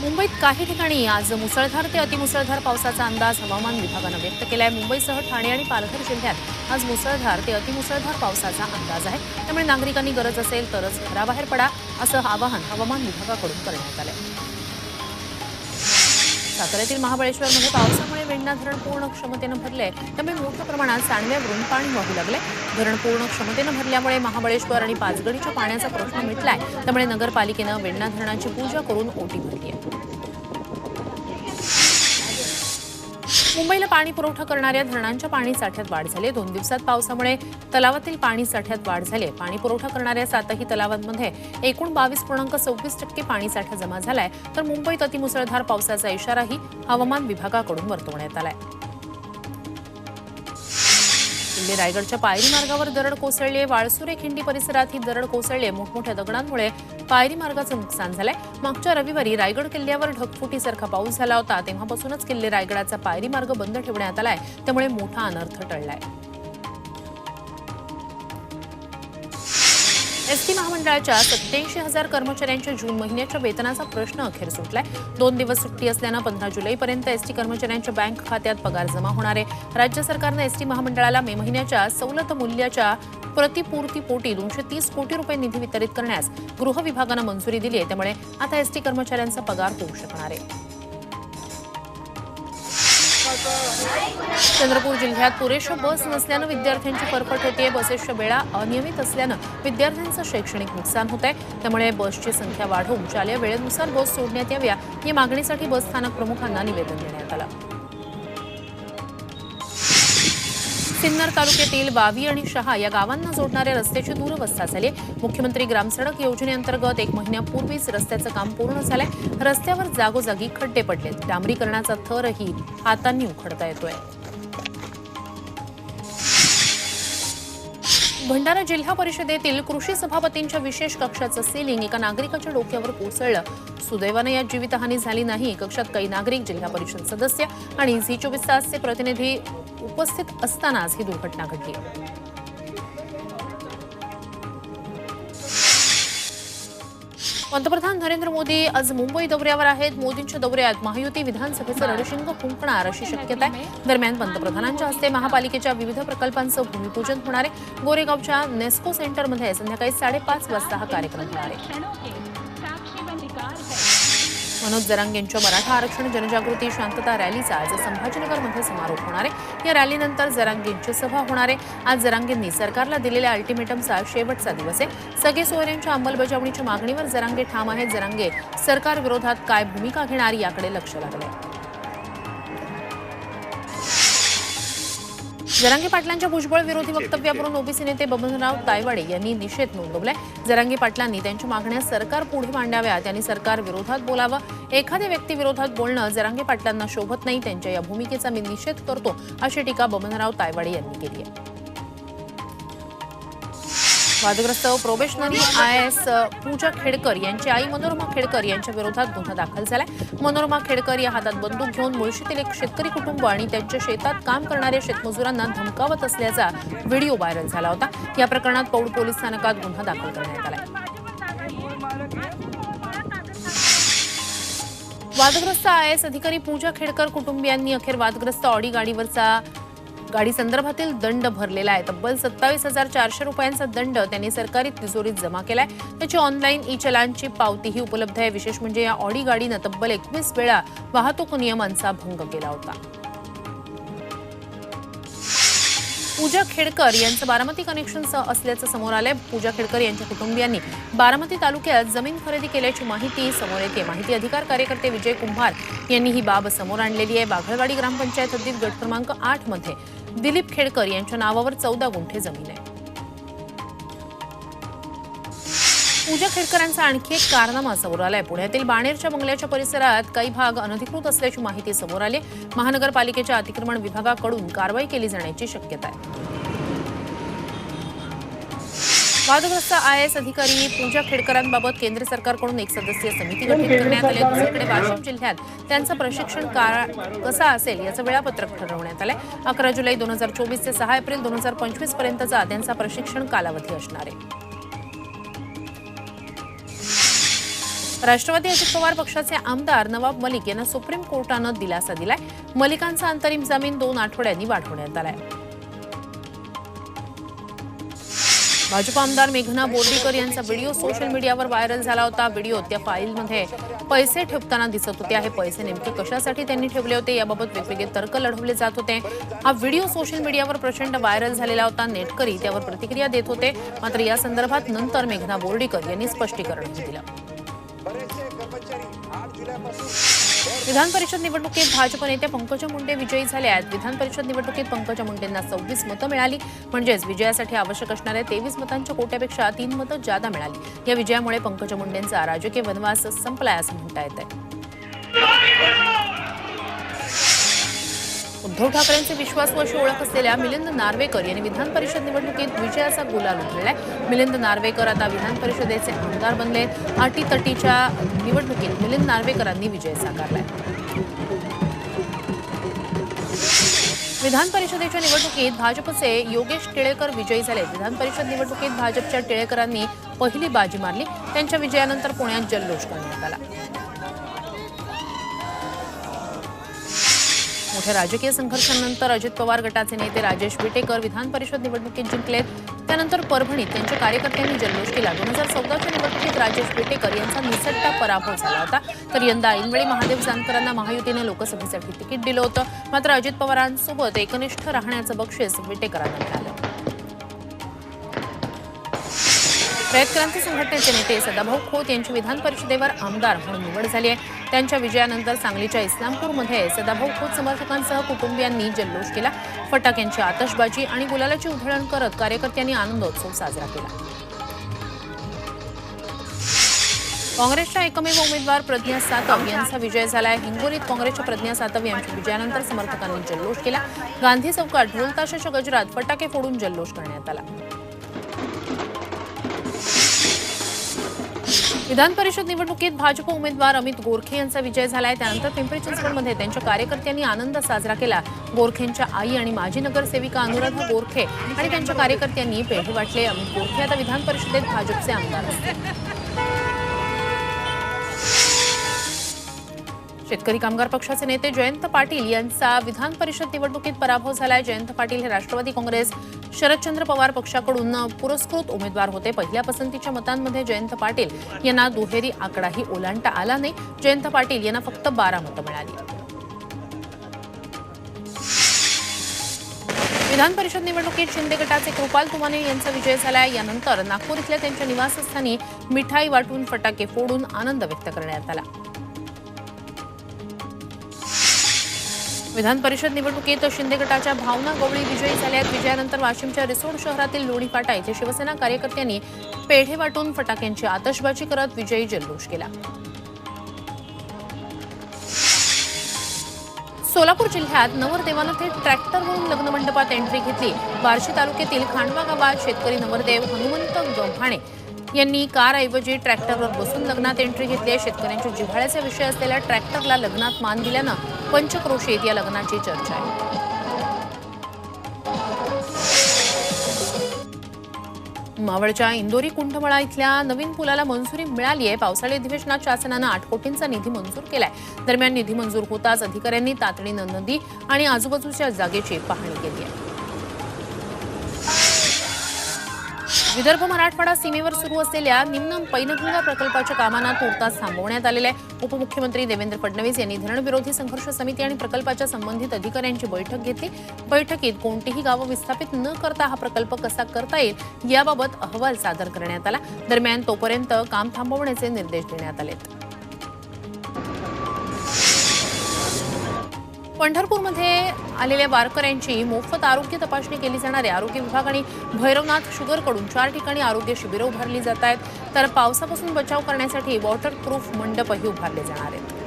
मुंबईत काही ठिकाणी आज मुसळधार ते अतिमुसळधार पावसाचा अंदाज हवामान विभागानं व्यक्त आहे मुंबईसह ठाणे आणि पालघर जिल्ह्यात आज मुसळधार ते अतिमुसळधार पावसाचा अंदाज आहे. त्यामुळे नागरिकांनी गरज असेल तरच घराबाहेर पडा असं आवाहन हवामान विभागाकडून करण्यात आलं आहे साताऱ्यातील महाबळेश्वरमध्ये पावसामुळे वेण्णा धरण पूर्ण क्षमतेनं भरले त्यामुळे मोठ्या प्रमाणात सांडव्यावरून पाणी वाहू लागले धरण पूर्ण क्षमतेनं भरल्यामुळे महाबळेश्वर आणि पाचगडीच्या पाण्याचा प्रश्न मिटलाय. त्यामुळे नगरपालिकेनं वेण्णा धरणाची पूजा करून ओटी भरली आहे. मुंबईला पाणी पुरवठा करणाऱ्या धरणांच्या पाणी साठ्यात वाढ झाली आहे. दोन दिवसात पावसामुळे तलावातील पाणी साठ्यात वाढ झाली आहे. पाणी पुरवठा करणाऱ्या सातही तलावांमध्ये एकूण बावीस पूर्णांक सव्वीस टक्के पाणी साठा जमा झालाय तर मुंबईत अतिमुसळधार पावसाचा इशाराही हवामान विभागाकडून वर्तवण्यात आला आहे किल्ले रायगडच्या पायरी मार्गावर दरड कोसळले वाळसुरे खिंडी परिसरात ही दरड कोसळले मोठमोठ्या दगडांमुळे पायरी मार्गाचं नुकसान झालंय. मागच्या रविवारी रायगड किल्ल्यावर ढगफुटीसारखा पाऊस झाला होता. तेव्हापासूनच किल्ले रायगडाचा पायरी मार्ग बंद ठेवण्यात आलाय. त्यामुळे मोठा अनर्थ टळलाय. एस टी महामंडळाच्या सत्याऐंशी हजार कर्मचाऱ्यांच्या जून महिन्याच्या वेतनाचा प्रश्न अखेर सुटलाय. दोन दिवस सुट्टी असल्यानं पंधरा जुलैपर्यंत एसटी कर्मचाऱ्यांच्या बँक खात्यात पगार जमा होणार आहे. राज्य सरकारनं एसटी महामंडळाला मे महिन्याच्या सवलत मूल्याच्या प्रतिपूर्तीपोटी दोनशे तीस कोटी रुपये निधी वितरित करण्यास गृह विभागानं मंजुरी दिली आहे. त्यामुळे आता एसटी कर्मचाऱ्यांचा पगार होऊ शकणार आहे. चंद्रपूर जिल्ह्यात पुरेशा बस नसल्यानं विद्यार्थ्यांची फरफट होतीये. बसेसच्या वेळा अनियमित असल्यानं विद्यार्थ्यांचं शैक्षणिक नुकसान होत आहे त्यामुळे बसची संख्या वाढवून शालेय वेळेनुसार बस सोडण्यात याव्या या मागणीसाठी बस स्थानक प्रमुखांना निवेदन देण्यात आलं. सिन्नर तालुक्यातील बावी आणि शहा या गावांना जोडणाऱ्या रस्त्याची दुरवस्था झाली. मुख्यमंत्री ग्रामसडक योजनेअंतर्गत एक महिन्यापूर्वीच रस्त्याचं काम पूर्ण झालंय. रस्त्यावर जागोजागी खड्डे पडलेत. डांबरीकरणाचा थरही हातांनी उखडता येतोय. भंडारा जिल्हा परिषदेतील कृषी सभापतींच्या विशेष कक्षाचं सीलिंग एका नागरिकाच्या डोक्यावर कोसळलं. सुदैवानं यात जीवितहानी झाली नाही. कक्षात काही नागरिक जिल्हा परिषद सदस्य आणि झी चोवीस तासचे प्रतिनिधी उपस्थित असतानाच ही दुर्घटना घडली. पंतप्रधान नरेंद्र मोदी आज मुंबई दौऱ्यावर आहेत. मोदींच्या दौऱ्यात महायुती विधानसभेचं रणशिंग फुंकणार अशी शक्यता आहे. दरम्यान पंतप्रधानांच्या हस्ते महापालिकेच्या विविध प्रकल्पांचं भूमिपूजन होणार आहे. गोरेगावच्या नेस्को सेंटरमध्ये संध्याकाळी साडेपाच वाजता हा कार्यक्रम होणार आहे. मनोज जरांगेंच्या मराठा आरक्षण जनजागृती शांतता रॅलीचा आज संभाजीनगरमध्ये समारोप होणार आहे. या रॅलीनंतर जरांगेंची सभा होणार आहे. आज जरांगेंनी सरकारला दिलेल्या अल्टिमेटमचा शेवटचा दिवस आहे. सगळे सोयऱ्यांच्या अंमलबजावणीच्या मागणीवर जरांगे ठाम आहेत. जरांगे सरकारविरोधात काय भूमिका घेणार याकडे लक्ष लागलंय. जरांगे पाटलांच्या भुजबळ विरोधी वक्तव्यावरून ओबीसी नेते बबनराव तायवाडे यांनी निषेध नोंदवलाय. जरांगे पाटलांनी त्यांच्या मागण्या सरकार पुढे मांडाव्या त्यांनी सरकार विरोधात बोलावं. एखाद्या व्यक्तीविरोधात बोलणं जरांगे पाटलांना शोभत नाही त्यांच्या या भूमिकेचा मी निषेध करतो अशी टीका बबनराव तायवाडे यांनी केली आहे. वादग्रस्त probationary I S Pooja Khedkar यांची आई मनोरमा खेडकर यांच्या विरोधात गुन्हा दाखल झालाय. मनोरमा खेडकर या हातात बंदूक घेऊन मुळशीतील एक शेतकरी कुटुंब आणि त्यांच्या शेतात काम करणाऱ्या शेतमजुरांना धमकावत असल्याचा व्हिडिओ व्हायरल झाला होता. या प्रकरणात पौड पोलीस स्थानकात गुन्हा दाखल करण्यात आलाय. वादग्रस्त आय एस अधिकारी पूजा खेडकर कुटुंबियांनी अखेर वादग्रस्त ऑडी गाडीवरचा गाडी संदर्भातील दंड भरलेला आहे. तब्बल सत्तावीस हजार चारशे रुपयांचा दंड त्यांनी सरकारी तिजोरीत जमा केलाय. त्याची ऑनलाईन ई चलानची पावतीही उपलब्ध आहे. विशेष म्हणजे या ऑडी गाडीनं तब्बल एकवीस वेळा वाहतूक नियमांचा भंग केला होता. पूजा खेडकर यांचं बारामती कनेक्शन असल्याचं समोर आलंय. पूजा खेडकर यांच्या कुटुंबियांनी बारामती तालुक्यात जमीन खरेदी केल्याची माहिती समोर येते. माहिती अधिकार कार्यकर्ते विजय कुंभार यांनी ही बाब समोर आणलेली आहे. बाघळवाडी ग्रामपंचायत हद्दीत गट क्रमांक आठमध्ये दिलीप खेडकर यांच्या नावावर चौदा गुंठे जमीन आहे. पूजा खेडकरांचा आणखी एक कारनामा समोर आलाय. पुण्यातील बाणेरच्या बंगल्याच्या परिसरात काही भाग अनधिकृत असल्याची माहिती समोर आली. महानगरपालिकेच्या अतिक्रमण विभागाकडून कारवाई केली जाण्याची शक्यता आहे. वादग्रस्त आय एस अधिकारी पूजा खेडकरांबाबत केंद्र सरकारकडून एक सदस्यीय समिती गठीत करण्यात आली. दुसरीकडे वाशिम जिल्ह्यात त्यांचं प्रशिक्षण कसा असेल याचं वेळापत्रक ठरवण्यात आलंय. अकरा जुलै दोन हजार चोवीस ते सहा एप्रिल दोन हजार पंचवीस पर्यंतचा त्यांचा प्रशिक्षण कालावधी असणार आहे. राष्ट्रवादी अजित पवार पक्षाचे आमदार नवाब मलिक यांना सुप्रीम कोर्टानं दिलासा दिलाय. मलिकांचा अंतरिम जामीन दोन आठवड्यांनी वाढवण्यात आलाय. भाजप आमदार मेघना बोर्डीकर यांचा व्हिडिओ सोशल मीडियावर व्हायरल झाला होता. व्हिडिओ त्या फाईलमध्ये पैसे ठेवताना दिसत होते. हे पैसे नेमके कशासाठी त्यांनी ठेवले होते? याबाबत वेगवेगळे तर्क लढवले जात होते. हा व्हिडिओ सोशल मीडियावर प्रचंड व्हायरल झालेला होता. नेटकरी त्यावर प्रतिक्रिया देत होते. मात्र या संदर्भात नंतर मेघना बोर्डीकर यांनी स्पष्टीकरण दिलं. विधान परिषद निवडणुकीत भाजप नेते पंकजा मुंडे विजयी झाले आहेत. विधान परिषद निवडणुकीत पंकजा मुंडेंना सव्वीस मतं मिळाली. म्हणजेच विजयासाठी आवश्यक असणाऱ्या तेवीस मतांच्या कोट्यापेक्षा तीन मतं जादा मिळाली. या विजयामुळे पंकजा मुंडेंचा राजकीय वनवास संपलाय असं म्हणता येत उद्धव ठाकरेंचे विश्वासू ओळख असलेल्या मिलिंद नार्वेकर यांनी विधान परिषद निवडणुकीत विजयाचा गुलाल उधळलाय मिलिंद नार्वेकर आता विधान परिषदेचे आमदार बनले अटीतटीच्या निवडणुकीत मिलिंद नार्वेकरांनी विजय साकारलाय. विधान परिषदेच्या निवडणुकीत भाजपचे योगेश टिळेकर विजयी झाले. विधान परिषद निवडणुकीत भाजपच्या टिळेकरांनी पहिली बाजी मारली. त्यांच्या विजयानंतर पुण्यात जल्लोष करण्यात आला. मोठ्या राजकीय संघर्षानंतर अजित पवार गटाचे नेते राजेश विटेकर विधान परिषद निवडणुकीत जिंकलेत. त्यानंतर परभणीत त्यांच्या कार्यकर्त्यांनी जल्लोष केला दोन हजार चौदाच्या निवडणुकीत राजेश विटेकर यांचा निसट्टा पराभव झाला होता. तर यंदा ऐनवेळी महादेव जानकरांना महायुतीने लोकसभेसाठी तिकीट दिलं होतं. मात्र अजित पवारांसोबत एकनिष्ठ राहण्याचं बक्षीस विटेकरांना मिळालं. रयत क्रांती संघटनेचे नेते सदाभाऊ खोत यांची विधान परिषदेवर आमदार म्हणून निवड झाली आहे. त्यांच्या विजयानंतर सांगलीच्या इस्लामपूरमध्ये सदाभाऊ खोत समर्थकांसह कुटुंबियांनी जल्लोष केला. फटाक्यांची आतषबाजी आणि गुलालाची उधळण करत कार्यकर्त्यांनी आनंदोत्सव साजरा केला. काँग्रेसच्या एकमेव उमेदवार प्रज्ञा सातव यांचा विजय झालाय. हिंगोलीत काँग्रेसच्या प्रज्ञा सातव यांच्या विजयानंतर समर्थकांनी जल्लोष केला. गांधी चौकात ढोलताशाच्या गजरात फटाके फोडून जल्लोष करण्यात आला. विधान परिषद निवडणुकीत भाजप उमेदवार अमित गोरखे यांचा विजय झालाय. त्यानंतर पिंपरी चिंचवडमध्ये त्यांच्या कार्यकर्त्यांनी आनंद साजरा केला. गोरखेंच्या आई आणि माजी नगरसेविका अनुराधा गोरखे आणि त्यांच्या कार्यकर्त्यांनी पेढे वाटले. अमित गोरखे आता विधान परिषदेत भाजपचे आमदार असतील. शेतकरी कामगार पक्षाचे नेते जयंत पाटील यांचा विधान परिषद निवडणुकीत पराभव झालाय. जयंत पाटील हे राष्ट्रवादी काँग्रेस शरदचंद्र पवार पक्षाकडून पुरस्कृत उमेदवार होते. पहिल्या पसंतीच्या मतांमध्ये जयंत पाटील यांना दुहेरी आकडाही ओलांडता आला नाही. जयंत पाटील यांना फक्त बारा मतं मिळाली. विधान परिषद निवडणुकीत शिंदे गटाचे कृपाल तुमाने यांचा विजय झालाय. यानंतर नागपूर इथल्या त्यांच्या निवासस्थानी मिठाई वाटून फटाके फोडून आनंद व्यक्त करण्यात आला. विधान परिषद निवडणुकीत शिंदे गटाच्या भावना गवळी विजयी झाल्या आहेत विजयानंतर वाशिमच्या रिसोड शहरातील लोणी फाटा येथे शिवसेना कार्यकर्त्यांनी पेढे वाटून फटाक्यांची आतषबाजी करत विजयी जल्लोष केला. सोलापूर जिल्ह्यात नवरदेवानं थेट ट्रॅक्टरवरून लग्न मंडपात एंट्री घेतली. बार्शी तालुक्यातील खांडवा गावात शेतकरी नवरदेव हनुमंत गव्हाणे यांनी कारऐवजी ट्रॅक्टरवर बसून लग्नात एंट्री घेतली आहे. शेतकऱ्यांच्या जिव्हाळ्याचा विषय असलेल्या ट्रॅक्टरला लग्नात मान दिल्यानं पंचक्रोशीत या लग्नाची चर्चा आहे. मावळच्या इंदोरी कुंठमळा इथल्या नवीन पुलाला मंजुरी मिळाली आहे. पावसाळी अधिवेशनात शासनानं आठ कोटींचा निधी मंजूर केलाय. दरम्यान निधी मंजूर होताच अधिकाऱ्यांनी तातडीनं नदी आणि आजूबाजूच्या जागेची पाहणी केली आहे. विदर्भ मराठवाडा सीमेवर सुरू असलेल्या निम्न पैनगंगा प्रकल्पाच्या कामांना तूर्तास थांबवण्यात आलेल्या आहे. उपमुख्यमंत्री देवेंद्र फडणवीस यांनी धरणविरोधी संघर्ष समिती आणि प्रकल्पाच्या संबंधित अधिकाऱ्यांची बैठक घेतली. बैठकीत कोणतीही गावं विस्थापित न करता हा प्रकल्प कसा करता येईल याबाबत अहवाल सादर करण्यात आला. दरम्यान तोपर्यंत काम थांबवण्याचे निर्देश देण्यात आलेत. पंढरपूरमध्ये आलेल्या वारकऱ्यांची मोफत आरोग्य तपासणी केली जाणारे आरोग्य विभाग आणि भैरवनाथ शुगरकडून चार ठिकाणी आरोग्य शिबिरं उभारली जात आहेत. तर पावसापासून बचाव करण्यासाठी वॉटरप्रूफ मंडपही उभारले जाणार आहेत.